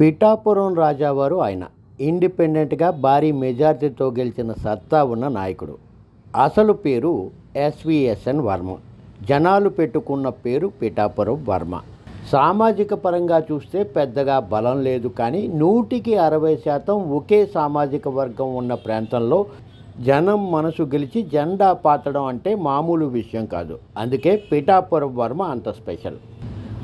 పిఠాపురం రాజావారు ఆయన. ఇండిపెండెంట్గా భారీ మెజార్టీతో గెలిచిన సత్తా ఉన్న నాయకుడు. అసలు పేరు ఎస్విఎస్ఎన్ వర్మ. జనాలు పెట్టుకున్న పేరు పిఠాపురం వర్మ. సామాజిక పరంగా చూస్తే పెద్దగా బలం లేదు కానీ నూటికి అరవై శాతం ఒకే సామాజిక వర్గం ఉన్న ప్రాంతంలో జనం మనసు గెలిచి జెండా పాతడం అంటే మామూలు విషయం కాదు. అందుకే పిఠాపురం వర్మ అంత స్పెషల్.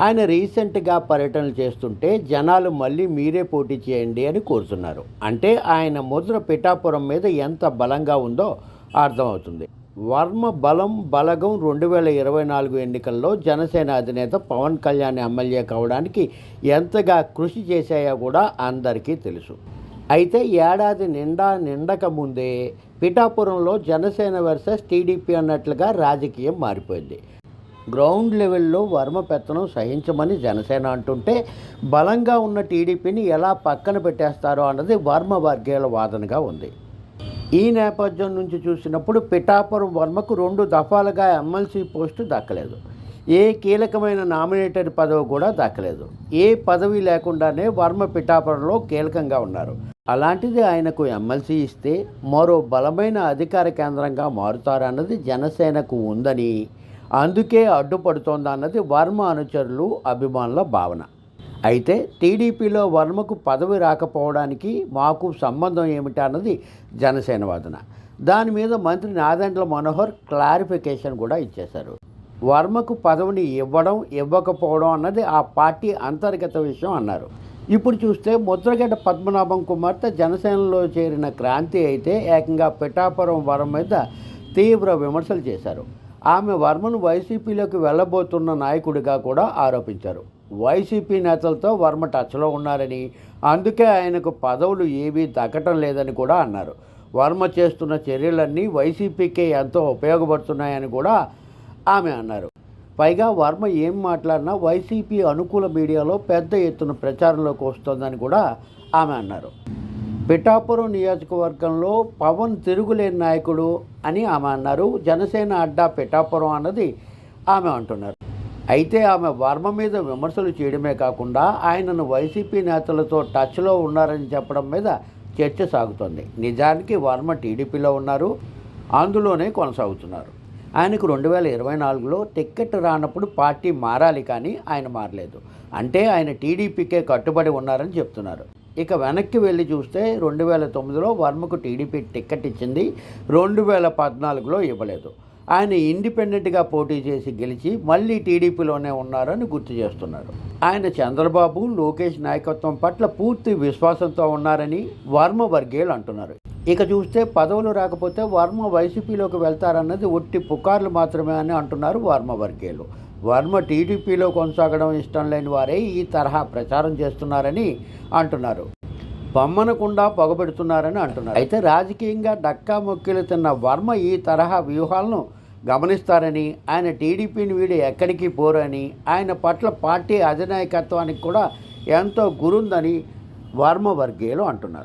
ఆయన రీసెంట్గా పర్యటనలు చేస్తుంటే జనాలు మళ్ళీ మీరే పోటీ చేయండి అని కోరుతున్నారు. అంటే ఆయన ముద్ర పిఠాపురం మీద ఎంత బలంగా ఉందో అర్థమవుతుంది. వర్మ బలం బలగం రెండు వేల ఇరవై నాలుగు ఎన్నికల్లో జనసేన అధినేత పవన్ కళ్యాణ్ ఎమ్మెల్యే కావడానికి ఎంతగా కృషి చేశాయో కూడా అందరికీ తెలుసు. అయితే ఏడాది నిండా నిండక ముందే పిఠాపురంలో జనసేన వర్సెస్ టీడీపీ అన్నట్లుగా రాజకీయం మారిపోయింది. గ్రౌండ్ లెవెల్లో వర్మ పెత్తనం సహించమని జనసేన అంటుంటే బలంగా ఉన్న టీడీపీని ఎలా పక్కన పెట్టేస్తారో అన్నది వర్మ వర్గీయుల వాదనగా ఉంది. ఈ నేపథ్యం నుంచి చూసినప్పుడు పిఠాపురం వర్మకు రెండు దఫాలుగా ఎమ్మెల్సీ పోస్టు దక్కలేదు. ఏ కీలకమైన నామినేటెడ్ పదవి కూడా దక్కలేదు. ఏ పదవి లేకుండానే వర్మ పిఠాపురంలో కీలకంగా ఉన్నారు. అలాంటిది ఆయనకు ఎమ్మెల్సీ ఇస్తే మరో బలమైన అధికార కేంద్రంగా మారుతారన్నది జనసేనకు ఉందని అందుకే అడ్డుపడుతోందన్నది వర్మ అనుచరులు అభిమానుల భావన. అయితే టీడీపీలో వర్మకు పదవి రాకపోవడానికి మాకు సంబంధం ఏమిటి అన్నది జనసేన వాదన. దాని మీద మంత్రి నాదెండ్ల మనోహర్ క్లారిఫికేషన్ కూడా ఇచ్చేశారు. వర్మకు పదవిని ఇవ్వడం ఇవ్వకపోవడం అన్నది ఆ పార్టీ అంతర్గత విషయం అన్నారు. ఇప్పుడు చూస్తే ముద్రగడ్డ పద్మనాభం కుమార్తె జనసేనలో చేరిన క్రాంతి అయితే ఏకంగా పిఠాపురం వరం మీద తీవ్ర విమర్శలు చేశారు. ఆమె వర్మను వైసీపీలోకి వెళ్ళబోతున్న నాయకుడిగా కూడా ఆరోపించారు. వైసీపీ నేతలతో వర్మ టచ్లో ఉన్నారని అందుకే ఆయనకు పదవులు ఏవీ దక్కటం లేదని కూడా అన్నారు. వర్మ చేస్తున్న చర్యలన్నీ వైసీపీకే ఎంతో ఉపయోగపడుతున్నాయని కూడా ఆమె అన్నారు. పైగా వర్మ ఏం మాట్లాడినా వైసీపీ అనుకూల మీడియాలో పెద్ద ఎత్తున ప్రచారంలోకి వస్తోందని కూడా ఆమె అన్నారు. పిఠాపురం నియోజకవర్గంలో పవన్ తిరుగులేని నాయకుడు అని ఆమె అన్నారు. జనసేన అడ్డా పిఠాపురం అన్నది ఆమె అంటున్నారు. అయితే ఆమె వర్మ మీద విమర్శలు చేయడమే కాకుండా ఆయనను వైసీపీ నేతలతో టచ్లో ఉన్నారని చెప్పడం మీద చర్చ సాగుతోంది. నిజానికి వర్మ టీడీపీలో ఉన్నారు. అందులోనే కొనసాగుతున్నారు. ఆయనకు రెండు వేల ఇరవై నాలుగులో టిక్కెట్ రానప్పుడు పార్టీ మారాలి కానీ ఆయన మారలేదు. అంటే ఆయన టీడీపీకే కట్టుబడి ఉన్నారని చెప్తున్నారు. ఇక వెనక్కి వెళ్ళి చూస్తే రెండు వేల తొమ్మిదిలో వర్మకు టీడీపీ టిక్కెట్ ఇచ్చింది రెండు వేల పద్నాలుగులో ఇవ్వలేదు. ఆయన ఇండిపెండెంట్గా పోటీ చేసి గెలిచి మళ్ళీ టీడీపీలోనే ఉన్నారని గుర్తు చేస్తున్నారు. ఆయన చంద్రబాబు లోకేష్ నాయకత్వం పట్ల పూర్తి విశ్వాసంతో ఉన్నారని వర్మ వర్గీయులు అంటున్నారు. ఇక చూస్తే పదవులు రాకపోతే వర్మ వైసీపీలోకి వెళ్తారన్నది ఒట్టి పుకార్లు మాత్రమే అని అంటున్నారు వర్మ వర్గీయులు. వర్మ టీడీపీలో కొనసాగడం ఇష్టం లేని వారే ఈ తరహా ప్రచారం చేస్తున్నారని అంటున్నారు. బొమ్మనకుండా పొగబెడుతున్నారని అంటున్నారు. అయితే రాజకీయంగా డక్కా మొక్కిలు తిన్న వర్మ ఈ తరహా వ్యూహాలను గమనిస్తారని ఆయన టీడీపీని వీడి ఎక్కడికి పోరని ఆయన పట్ల పార్టీ అధినాయకత్వానికి కూడా ఎంతో గురుందని వర్మ వర్గీయులు అంటున్నారు.